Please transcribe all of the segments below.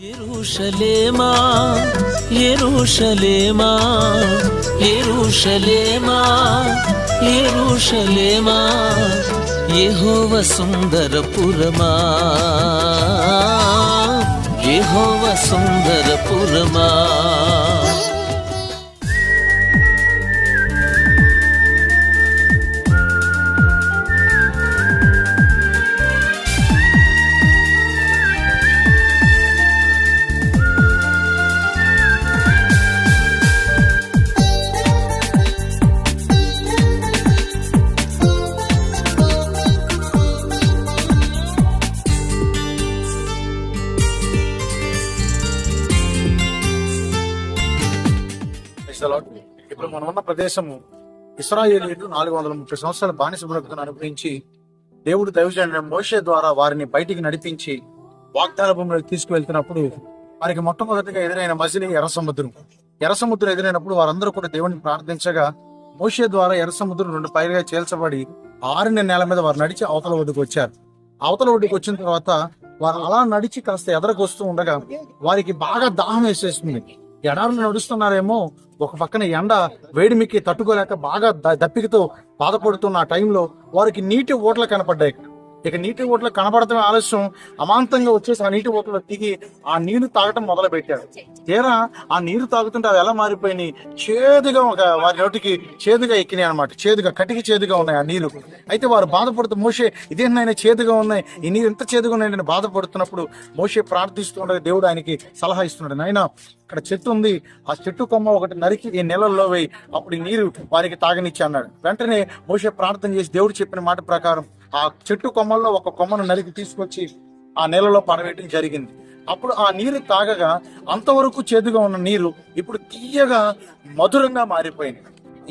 ఎరుషలేమా ఎరుషలేమా ఎరుషలేమా ఎరుషలేమా యెహోవ సుందరపురమా యెహోవ సుందరపురమా. Praise the ఇప్పుడు మనం ఉన్న ప్రదేశము ఇస్రాయేలీలు నాలుగు వందల ముప్పై సంవత్సరాల బానిస బ్రతుకును అనుభవించి దేవుడు దైవజన మోషే ద్వారా వారిని బయటికి నడిపించి వాగ్దాన భూమిలోకి తీసుకువెళ్తున్నప్పుడు వారికి మొట్టమొదటిగా ఎదురైన మజిలి ఎర్ర సముద్రం ఎర్ర సముద్రం ఎదురైనప్పుడు వారందరూ కూడా దేవుడిని ప్రార్థించగా మోషే ద్వారా ఎర్ర సముద్రం రెండు పైరుగా చేల్చబడి ఆరిన నేల మీద వారు నడిచి అవతల ఒడ్డుకు వచ్చారు. అవతల ఒడ్డుకు వచ్చిన తర్వాత వారు అలా నడిచి కాస్త ఎదరకు వస్తూ ఉండగా వారికి బాగా దాహం వేసేస్తుంది ఎడారులు నడుస్తున్నారేమో. ఒక పక్కన ఎండ వేడిమికి తట్టుకోలేక బాగా దప్పికతో బాధపడుతున్న ఆ టైంలో వారికి నీటి ఓటలు కనపడ్డాయి. ఇక నీటి ఓట్లు కనపడటమే ఆలస్యం. అమాంతంగా వచ్చేసి ఆ నీటి ఓట్లో దిగి ఆ నీరు తాగటం మొదలు పెట్టారు తీరా ఆ నీరు తాగుతుంటే అవి ఎలా మారిపోయినాయి? చేదుగా ఒక వారి నోటికి చేదుగా ఎక్కినాయి అనమాట చేదుగా కటికి చేదుగా ఉన్నాయి ఆ నీరు. అయితే వారు బాధపడుతూ మోషే ఇదేనైనా చేదుగా ఉన్నాయి? ఈ నీరు ఎంత చేదుగా ఉన్నాయని బాధపడుతున్నప్పుడు మోషే ప్రార్థిస్తుండగా దేవుడు ఆయనకి సలహా ఇస్తున్నాడు. నాయన ఇక్కడ చెట్టు ఉంది. ఆ చెట్టు కొమ్మ ఒకటి నరికి ఈ నెలల్లో వేయి. అప్పుడు నీరు వారికి తాగనిచ్చి అన్నాడు. వెంటనే మోసే ప్రార్థన చేసి దేవుడు చెప్పిన మాట ప్రకారం ఆ చెట్టు కొమ్మల్లో ఒక కొమ్మను నరికి తీసుకొచ్చి ఆ నేలలో పడవేయటం జరిగింది. అప్పుడు ఆ నీరు తాగగా అంతవరకు చేదుగా ఉన్న నీరు ఇప్పుడు తీయగా మధురంగా మారిపోయింది.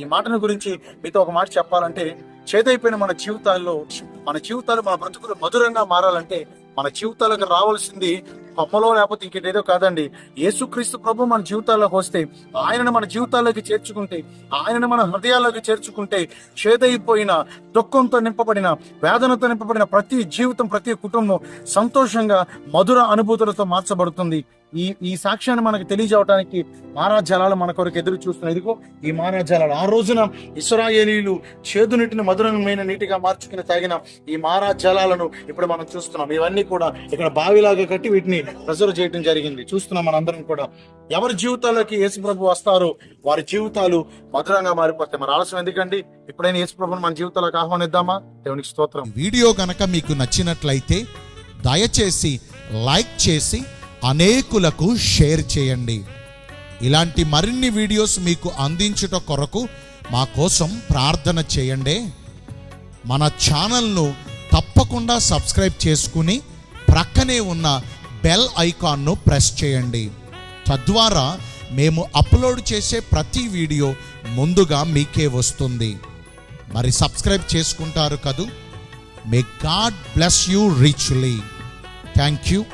ఈ మాటను గురించి మీతో ఒక మాట చెప్పాలంటే చేదైపోయిన మన జీవితాల్లో మన జీవితాలు మన బ్రతుకులు మధురంగా మారాలంటే మన జీవితాలకు రావాల్సింది కొమ్మలో లేకపోతే ఇంకేదేదో కాదండి. యేసుక్రీస్తు ప్రభు మన జీవితాల్లోకి వస్తే ఆయనను మన జీవితాల్లోకి చేర్చుకుంటే ఆయనను మన హృదయాల్లోకి చేర్చుకుంటే చేదైపోయిన దుఃఖంతో నింపబడిన వేదనతో నింపబడిన ప్రతి జీవితం ప్రతి కుటుంబం సంతోషంగా మధుర అనుభూతులతో మార్చబడుతుంది. ఈ ఈ సాక్ష్యాన్ని మనకు తెలియజేయడానికి మారాజలాలు మన కొరకు ఎదురు చూస్తున్నాయి ఇదిగో ఈ మారాజలాలు ఆ రోజున ఇస్రాయేలీలు చేదు నీటిని మధురమైన నీటిగా మార్చుకుని తాగిన ఈ మారాజలాలను ఇప్పుడు మనం చూస్తున్నాం. ఇవన్నీ కూడా ఇక్కడ బావిలాగా కట్టి వీటిని ప్రిజర్వ్ చేయడం జరిగింది. చూస్తున్నాం మనందరం కూడా. ఎవరి జీవితాల్లోకి యేసుప్రభు వస్తారో వారి జీవితాలు మధురంగా మారిపోతాయి. మరి ఆలస్యం ఎందుకండి? ఎప్పుడైనా యేసుప్రభుని మన జీవితాలకు ఆహ్వానిద్దామా? దేవునికి స్తోత్రం. వీడియో గనక మీకు నచ్చినట్లయితే దయచేసి లైక్ చేసి అనేకులకు షేర్ చేయండి. ఇలాంటి మరిన్ని వీడియోస్ మీకు అందించుట కొరకు మా కోసం ప్రార్థన చేయండి. మన ఛానల్ను తప్పకుండా సబ్స్క్రైబ్ చేసుకుని ప్రక్కనే ఉన్న బెల్ ఐకాన్ను ప్రెస్ చేయండి. తద్వారా మేము అప్లోడ్ చేసే ప్రతి వీడియో ముందుగా మీకే వస్తుంది. మరి సబ్స్క్రైబ్ చేసుకుంటారు కదూ? May God bless you richly thank you